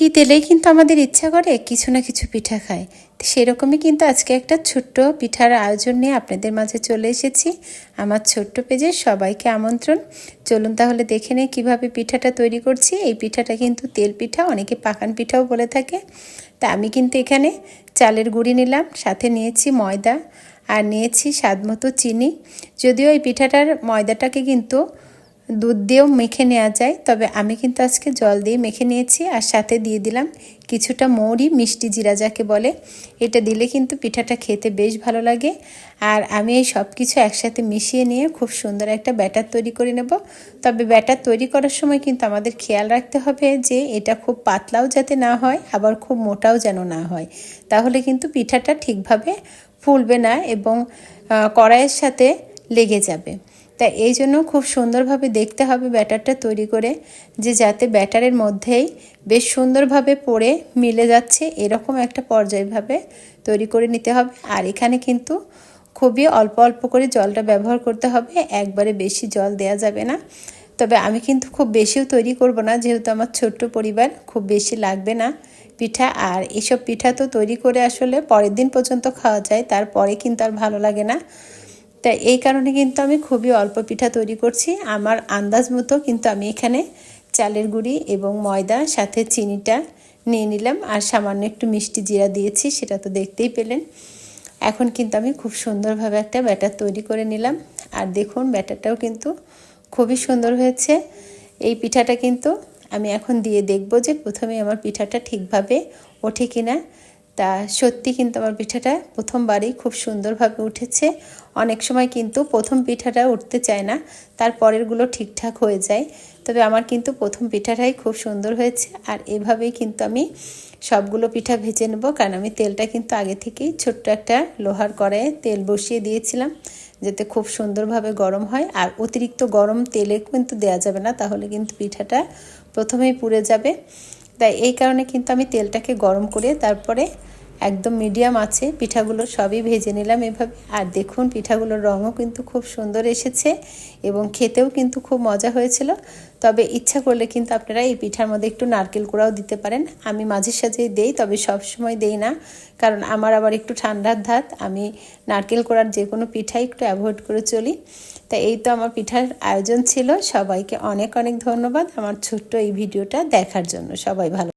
শীত এলেই কিন্তু আমাদের ইচ্ছা করে কিছু না কিছু পিঠা খায়। সেরকমই কিন্তু আজকে একটা ছোট্ট পিঠার আয়োজন নিয়ে আপনাদের মাঝে চলে এসেছি। আমার ছোট্ট পেজে সবাইকে আমন্ত্রণ। চলুন তাহলে দেখে নেই কীভাবে পিঠাটা তৈরি করছি। এই পিঠাটা কিন্তু তেল পিঠা, অনেকে পাকান পিঠাও বলে থাকে। তা আমি কিন্তু এখানে চালের গুঁড়ি নিলাম, সাথে নিয়েছি ময়দা, আর নিয়েছি স্বাদ চিনি। যদিও এই পিঠাটার ময়দাটাকে কিন্তু দুধ দিয়েও মেখে নেওয়া যায়, তবে আমি কিন্তু আজকে জল দিয়ে মেখে নিয়েছি আর সাথে দিয়ে দিলাম কিছুটা মৌরি মিষ্টি জিরা যাকে বলে। এটা দিলে কিন্তু পিঠাটা খেতে বেশ ভালো লাগে। আর আমি এই সব কিছু একসাথে মিশিয়ে নিয়ে খুব সুন্দর একটা ব্যাটার তৈরি করে নেব। তবে ব্যাটার তৈরি করার সময় কিন্তু আমাদের খেয়াল রাখতে হবে যে এটা খুব পাতলাও যাতে না হয়, আবার খুব মোটাও যেন না হয়। তাহলে কিন্তু পিঠাটা ঠিকভাবে ফুলবে না এবং কড়াইয়ের সাথে লেগে যাবে। তা এই জন্য খুব সুন্দরভাবে দেখতে হবে ব্যাটারটা তৈরি করে যে যাতে ব্যাটারের মধ্যেই বেশ সুন্দরভাবে পড়ে মিলে যাচ্ছে, এরকম একটা পর্যায়ভাবে তৈরি করে নিতে হবে। আর এখানে কিন্তু খুবই অল্প অল্প করে জলটা ব্যবহার করতে হবে, একবারে বেশি জল দেয়া যাবে না। তবে আমি কিন্তু খুব বেশিও তৈরি করব না, যেহেতু আমার ছোট্ট পরিবার, খুব বেশি লাগবে না পিঠা। আর এসব পিঠা তো তৈরি করে আসলে পরের দিন পর্যন্ত খাওয়া যায়, তারপরে কিন্তু আর ভালো লাগে না। তাই এই কারণে কিন্তু আমি খুবই অল্প পিঠা তৈরি করছি। আমার আন্দাজ মতো কিন্তু আমি এখানে চালের গুঁড়ি এবং ময়দা, সাথে চিনিটা নিয়ে নিলাম আর সামান্য একটু মিষ্টি জিরা দিয়েছি, সেটা তো দেখতেই পেলেন। এখন কিন্তু আমি খুব সুন্দরভাবে একটা ব্যাটার তৈরি করে নিলাম। আর দেখুন, ব্যাটারটাও কিন্তু খুবই সুন্দর হয়েছে। এই পিঠাটা কিন্তু আমি এখন দিয়ে দেখব যে প্রথমে আমার পিঠাটা ঠিকভাবে ওঠে কিনা। তা সত্যি কিন্তু আমার পিঠাটা প্রথমবারেই খুব সুন্দরভাবে উঠেছে। অনেক সময় কিন্তু প্রথম পিঠাটা উঠতে চায় না, তার পরেরগুলো ঠিকঠাক হয়ে যায়। তবে আমার কিন্তু প্রথম পিঠাটাই খুব সুন্দর হয়েছে আর এভাবেই কিন্তু আমি সবগুলো পিঠা ভেজে নেব, কারণ আমি তেলটা কিন্তু আগে থেকেই ছোট্ট একটা লোহার কড়াইয়ে তেল বসিয়ে দিয়েছিলাম, যাতে খুব সুন্দরভাবে গরম হয়। আর অতিরিক্ত গরম তেলে কিন্তু দেওয়া যাবে না, তাহলে কিন্তু পিঠাটা প্রথমেই পুড়ে যাবে। তাই এই কারণে কিন্তু আমি তেলটাকে গরম করে তারপরে একদম মিডিয়াম আছে, পিঠাগুলো সবই ভেজে নিলাম এভাবে। আর দেখুন, পিঠাগুলোর রঙও কিন্তু খুব সুন্দর এসেছে এবং খেতেও কিন্তু খুব মজা হয়েছিল। তবে ইচ্ছা করলে কিন্তু আপনারা এই পিঠার মধ্যে একটু নারকেল কুড়াও দিতে পারেন। আমি মাঝে সাঝেই দেই, তবে সব সময় দেই না। কারণ আমার আবার একটু ঠান্ডার ধাত। আমি নারকেল কোড়ার যে কোনো পিঠাই একটু অ্যাভয়েড করে চলি। তা এই তো আমার পিঠার আয়োজন ছিল। সবাইকে অনেক অনেক ধন্যবাদ আমার ছোট্ট এই ভিডিওটা দেখার জন্য। সবাই ভালো